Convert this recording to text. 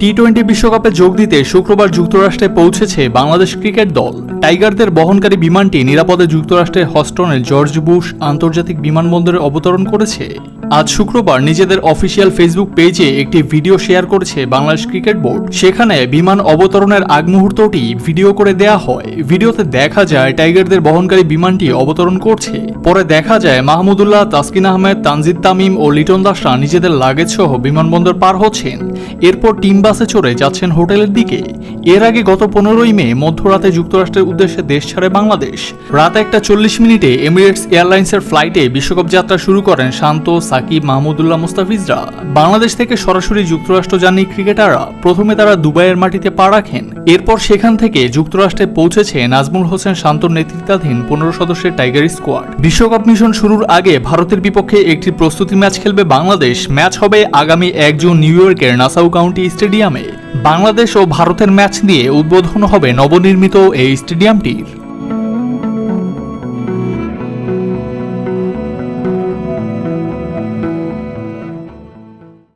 T twenty বিশ্বকাপে যোগ দিতে শুক্রবার যুক্তরাষ্ট্রে পৌঁছেছে বাংলাদেশ ক্রিকেট দল। টাইগারদের বহনকারী বিমানটি নিরাপদে যুক্তরাষ্ট্রের হস্টনের জর্জ বুশ আন্তর্জাতিক বিমানবন্দরে অবতরণ করেছে। আজ শুক্রবার নিজেদের অফিসিয়াল ফেসবুক পেজে একটি ভিডিও শেয়ার করেছে বাংলাদেশ ক্রিকেট বোর্ড। সেখানে বিমান অবতরণের আগ মুহূর্তটি ভিডিও করে দেয়া হয়। ভিডিওতে দেখা যায়, টাইগারদের বহনকারী বিমানটি অবতরণ করছে। পরে দেখা যায়, মাহমুদুল্লাহ, তাসকিন আহমেদ, তানজিদ তামিম ও লিটন দাসরা নিজেদের লাগেজ সহ বিমানবন্দর পার হচ্ছেন। এরপর টিম বাসে চড়ে যাচ্ছেন হোটেলের দিকে। এর আগে গত পনেরোই মে মধ্যরাতে যুক্তরাষ্ট্রের উদ্দেশ্যে দেশ ছাড়ে বাংলাদেশ। রাত একটা চল্লিশ মিনিটে এমিরেটস এয়ারলাইন্সের ফ্লাইটে বিশ্বকাপ যাত্রা শুরু করেন শান্ত, সাকিব, মাহমুদুল্লাহ, মুস্তাফিজরা। বাংলাদেশ থেকে সরাসরি যুক্তরাষ্ট্র যাননি ক্রিকেটাররা। প্রথমে তারা দুবাইয়ের মাটিতে পা রাখেন। এরপর সেখান থেকে যুক্তরাষ্ট্রে পৌঁছেছে নাজমুল হোসেন শান্তর নেতৃত্বাধীন পনেরো সদস্যের টাইগার স্কোয়াড। বিশ্বকাপ মিশন শুরুর আগে ভারতের বিপক্ষে একটি প্রস্তুতি ম্যাচ খেলবে বাংলাদেশ। ম্যাচ হবে আগামী এক জুন নিউ ইয়র্কের নাসাউ কাউন্টি স্টেডিয়ামে। বাংলাদেশ ও ভারতের ম্যাচ নিয়ে উদ্বোধন হবে নবনির্মিত এই স্টেডিয়ামটির।